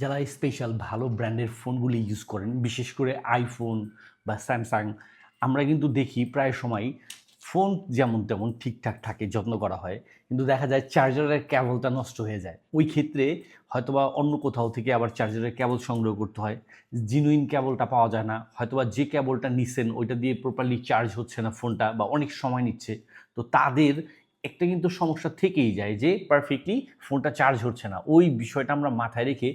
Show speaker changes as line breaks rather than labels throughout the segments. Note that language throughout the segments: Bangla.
যারা স্পেশাল ভালো ব্র্যান্ডের ফোনগুলি ইউজ করেন, বিশেষ করে আইফোন বা স্যামসাং আমরা কিন্তু দেখি প্রায় সময় ফোন যেমন তেমন ঠিকঠাক থাকে, যত্ন করা হয়। কিন্তু দেখা যায় চার্জারের ক্যাবলটা নষ্ট হয়ে যায়। ওই ক্ষেত্রে হয়তোবা অন্য কোথাও থেকে আবার চার্জারের ক্যাবল সংগ্রহ করতে হয়। জিনুইন ক্যাবলটা পাওয়া যায় না। হয়তোবা যে ক্যাবলটা নিচ্ছেন ওইটা দিয়ে প্রপারলি চার্জ হচ্ছে না ফোনটা বা অনেক সময় নিচ্ছে। তো তাদের একটা কিন্তু সমস্যা থেকেই যায় যে পারফেক্টলি ফোনটা চার্জ হচ্ছে না। ওই বিষয়টা আমরা মাথায় রেখে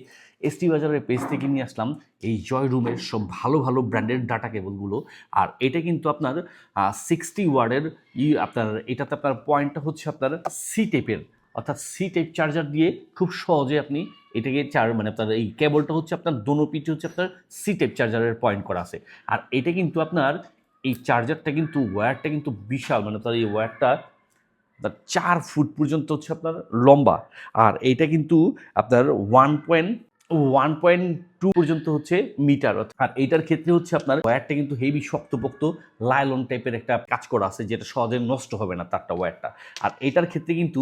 এসটি বাজারের পেজ থেকে নিয়ে আসলাম এই জয় রুমের সব ভালো ভালো ব্র্যান্ডের ডাটা কেবলগুলো আর এটা কিন্তু আপনার সিক্সটি ওয়ার্ডের ই আপনার, এটাতে আপনার পয়েন্টটা হচ্ছে আপনার সি টেপের অর্থাৎ সি টাইপ চার্জার দিয়ে খুব সহজে আপনি এটাকে চার মানে আপনার এই কেবলটা হচ্ছে আপনার দোনো পিঠে হচ্ছে আপনার সি টাইপ চার্জারের পয়েন্ট করা আছে। আর এটা কিন্তু আপনার, এই চার্জারটা কিন্তু ওয়্যারটা কিন্তু বিশাল মানে আপনার এই ওয়্যারটা আপনার চার ফুট পর্যন্ত হচ্ছে আপনার লম্বা। আর এইটা কিন্তু আপনার one point one point two পর্যন্ত হচ্ছে মিটার আর এইটার ক্ষেত্রে হচ্ছে আপনার ওয়্যারটা কিন্তু হেভি শক্তপোক্ত লাইলন টাইপের একটা কাজ করা আছে, যেটা সহজে নষ্ট হবে না তারটা ওয়্যারটা আর এটার ক্ষেত্রে কিন্তু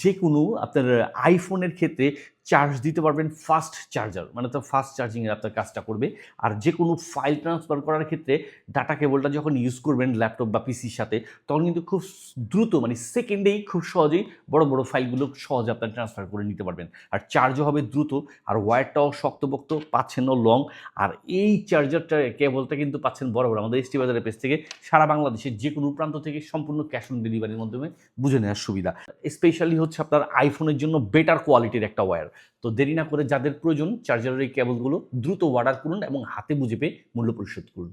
যে কোনো আপনার আইফোনের ক্ষেত্রে চার্জ দিতে পারবেন ফাস্ট চার্জার মানে তো ফাস্ট চার্জিংয়ের আপনার কাজটা করবে। আর যে কোনো ফাইল ট্রান্সফার করার ক্ষেত্রে ডাটা কেবলটা যখন ইউজ করবেন ল্যাপটপ বা পিসির সাথে, তখন কিন্তু খুব দ্রুত মানে সেকেন্ডেই খুব সহজেই বড় বড় ফাইলগুলো সহজে আপনার ট্রান্সফার করে নিতে পারবেন। আর চার্জও হবে দ্রুত, আর ওয়্যারটাও শক্তপোক্ত পাচ্ছেনও লং আর এই চার্জারটা কেবলটা কিন্তু পাচ্ছেন বড় বড় আমাদের এসটি বাজারের পেজ থেকে সারা বাংলাদেশের যে কোনো প্রান্ত থেকে সম্পূর্ণ ক্যাশ অন ডেলিভারির মাধ্যমে বুঝে নেওয়ার সুবিধা। স্পেশালি হচ্ছে আপনার আইফোনের জন্য বেটার কোয়ালিটির একটা ওয়্যার তো দেরি না করে যাদের প্রয়োজন চার্জারের এই কেবলগুলো দ্রুত অর্ডার করুন এবং হাতে বুঝে পেয়ে মূল্য পরিশোধ করুন।